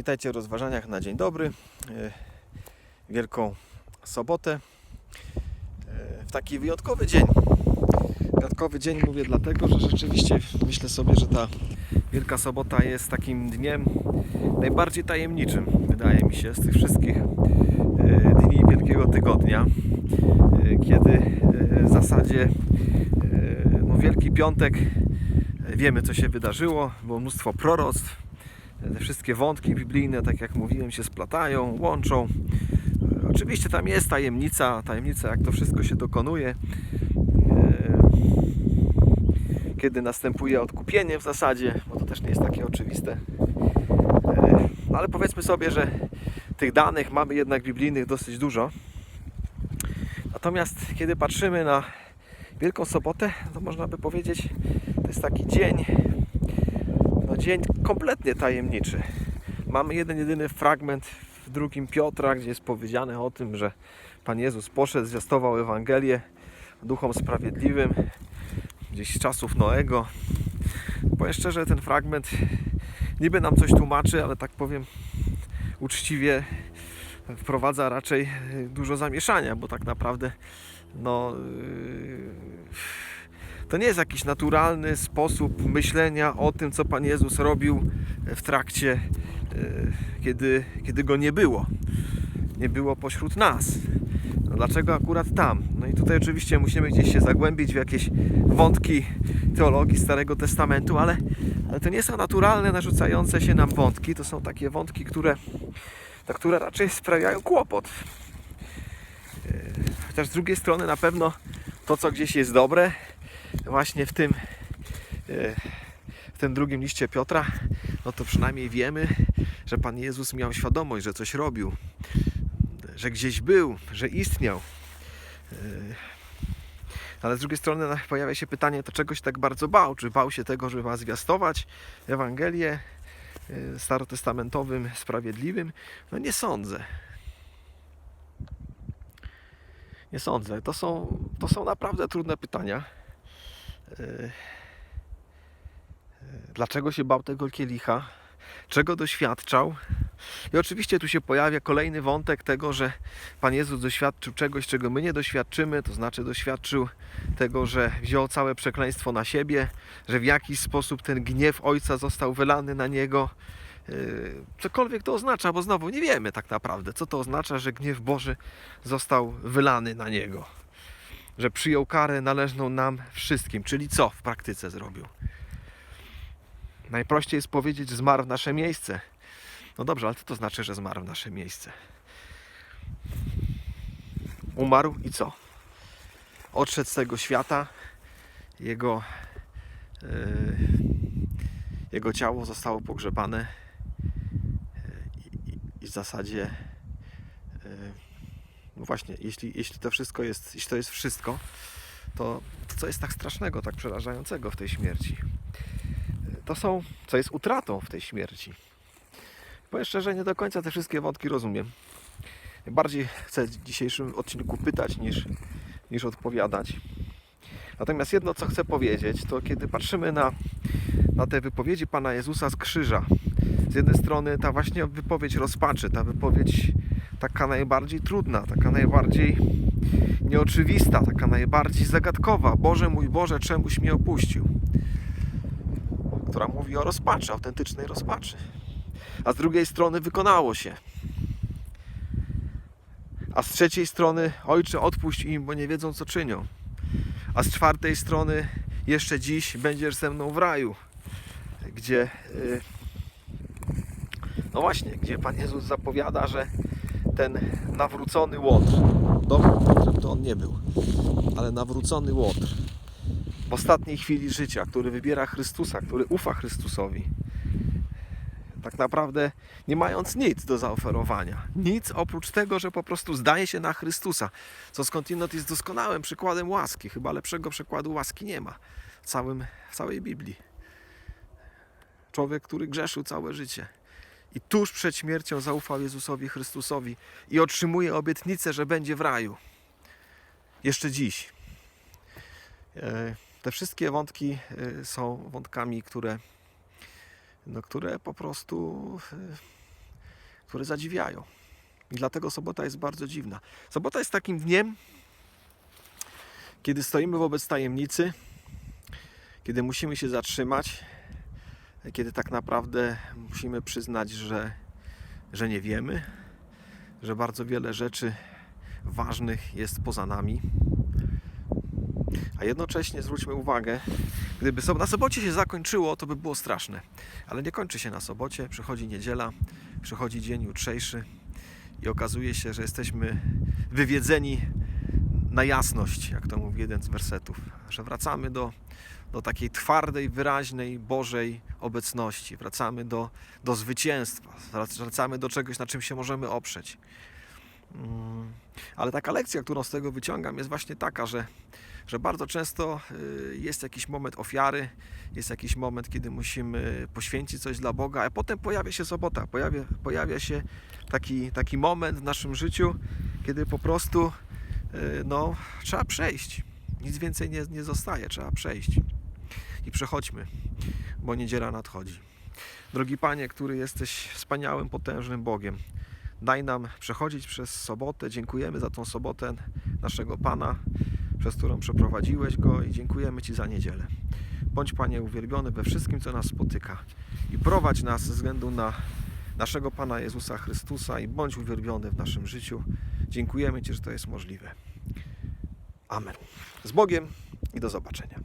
Witajcie w rozważaniach na dzień dobry. e, Wielką sobotę. e, W taki wyjątkowy dzień. Wyjątkowy dzień mówię dlatego, że rzeczywiście myślę sobie, że ta Wielka Sobota jest takim dniem najbardziej tajemniczym, wydaje mi się, z tych wszystkich e, dni Wielkiego Tygodnia, kiedy w zasadzie no, Wielki Piątek wiemy, co się wydarzyło, było mnóstwo proroctw, te wszystkie wątki biblijne, tak jak mówiłem, się splatają, łączą. Oczywiście tam jest tajemnica, tajemnica jak to wszystko się dokonuje. E, Kiedy następuje odkupienie w zasadzie, bo to też nie jest takie oczywiste. E, Ale powiedzmy sobie, że tych danych mamy jednak biblijnych dosyć dużo. Natomiast kiedy patrzymy na Wielką Sobotę, to można by powiedzieć, to jest taki dzień, dzień kompletnie tajemniczy. Mamy jeden jedyny fragment w drugim Piotra, gdzie jest powiedziane o tym, że Pan Jezus poszedł, zwiastował Ewangelię duchom sprawiedliwym gdzieś z czasów Noego. Powiem szczerze, ten fragment niby nam coś tłumaczy, ale tak powiem uczciwie wprowadza raczej y, dużo zamieszania, bo tak naprawdę no yy, to nie jest jakiś naturalny sposób myślenia o tym, co Pan Jezus robił w trakcie, e, kiedy, kiedy go nie było. Nie było pośród nas. No dlaczego akurat tam? No i tutaj oczywiście musimy gdzieś się zagłębić w jakieś wątki teologii Starego Testamentu, ale, ale to nie są naturalne, narzucające się nam wątki. To są takie wątki, które, no, które raczej sprawiają kłopot. E, Chociaż z drugiej strony na pewno to, co gdzieś jest dobre, właśnie w tym, e, w tym drugim liście Piotra, no to przynajmniej wiemy, że Pan Jezus miał świadomość, że coś robił, że gdzieś był, że istniał. E, Ale z drugiej strony pojawia się pytanie, to czegoś tak bardzo bał? Czy bał się tego, że ma zwiastować Ewangelię e, starotestamentowym, sprawiedliwym? No nie sądzę. Nie sądzę. To są, to są naprawdę trudne pytania. E, e, Dlaczego się bał tego kielicha? Czego doświadczał? I oczywiście tu się pojawia kolejny wątek tego, że Pan Jezus doświadczył czegoś, czego my nie doświadczymy, to znaczy doświadczył tego, że wziął całe przekleństwo na siebie, że w jakiś sposób ten gniew Ojca został wylany na Niego. Yy, Cokolwiek to oznacza, bo znowu nie wiemy tak naprawdę, co to oznacza, że gniew Boży został wylany na Niego. Że przyjął karę należną nam wszystkim, czyli co w praktyce zrobił? Najprościej jest powiedzieć, zmarł w nasze miejsce. No dobrze, ale co to znaczy, że zmarł w nasze miejsce? Umarł i co? Odszedł z tego świata, jego, yy, jego ciało zostało pogrzebane i, i, i w zasadzie yy, no właśnie, jeśli, jeśli to wszystko jest, jeśli to jest wszystko, to, to co jest tak strasznego, tak przerażającego w tej śmierci? to są, co jest utratą w tej śmierci. Powiem szczerze, nie do końca te wszystkie wątki rozumiem. Bardziej chcę w dzisiejszym odcinku pytać niż, niż odpowiadać. Natomiast jedno, co chcę powiedzieć, to kiedy patrzymy na, na te wypowiedzi Pana Jezusa z krzyża, z jednej strony ta właśnie wypowiedź rozpaczy, ta wypowiedź taka najbardziej trudna, taka najbardziej nieoczywista, taka najbardziej zagadkowa. Boże mój Boże, czemuś mnie opuścił? która mówi o rozpaczy, autentycznej rozpaczy. A z drugiej strony wykonało się. A z trzeciej strony, Ojcze, odpuść im, bo nie wiedzą, co czynią. A z czwartej strony, jeszcze dziś będziesz ze mną w raju, gdzie, y, no właśnie, gdzie Pan Jezus zapowiada, że ten nawrócony łotr, dobrym łotrem to on nie był, ale nawrócony łotr, w ostatniej chwili życia, który wybiera Chrystusa, który ufa Chrystusowi, tak naprawdę nie mając nic do zaoferowania, nic oprócz tego, że po prostu zdaje się na Chrystusa, co skądinąd jest doskonałym przykładem łaski. Chyba lepszego przykładu łaski nie ma w, całym, w całej Biblii. Człowiek, który grzeszył całe życie i tuż przed śmiercią zaufał Jezusowi Chrystusowi i otrzymuje obietnicę, że będzie w raju. Jeszcze dziś. E, te wszystkie wątki y, są wątkami, które, no, które po prostu y, które zadziwiają. I dlatego sobota jest bardzo dziwna. Sobota jest takim dniem, kiedy stoimy wobec tajemnicy, kiedy musimy się zatrzymać, kiedy tak naprawdę musimy przyznać, że, że nie wiemy, że bardzo wiele rzeczy ważnych jest poza nami. A jednocześnie zwróćmy uwagę, gdyby na sobocie się zakończyło, to by było straszne. Ale nie kończy się na sobocie, przychodzi niedziela, przychodzi dzień jutrzejszy i okazuje się, że jesteśmy wywiedzeni na jasność, jak to mówi jeden z wersetów, że wracamy do, do takiej twardej, wyraźnej Bożej obecności, wracamy do, do zwycięstwa, wracamy do czegoś, na czym się możemy oprzeć. Mm, Ale taka lekcja, którą z tego wyciągam, jest właśnie taka, że, że bardzo często y, jest jakiś moment ofiary, jest jakiś moment, kiedy musimy poświęcić coś dla Boga, a potem pojawia się sobota, pojawia, pojawia się taki, taki moment w naszym życiu, kiedy po prostu no, trzeba przejść. Nic więcej nie, nie zostaje, trzeba przejść. I przechodźmy, bo niedziela nadchodzi. Drogi Panie, który jesteś wspaniałym, potężnym Bogiem, daj nam przechodzić przez sobotę. Dziękujemy za tą sobotę naszego Pana, przez którą przeprowadziłeś go i dziękujemy Ci za niedzielę. Bądź Panie uwielbiony we wszystkim, co nas spotyka i prowadź nas ze względu na naszego Pana Jezusa Chrystusa i bądź uwielbiony w naszym życiu. Dziękujemy Ci, że to jest możliwe. Amen. Z Bogiem i do zobaczenia.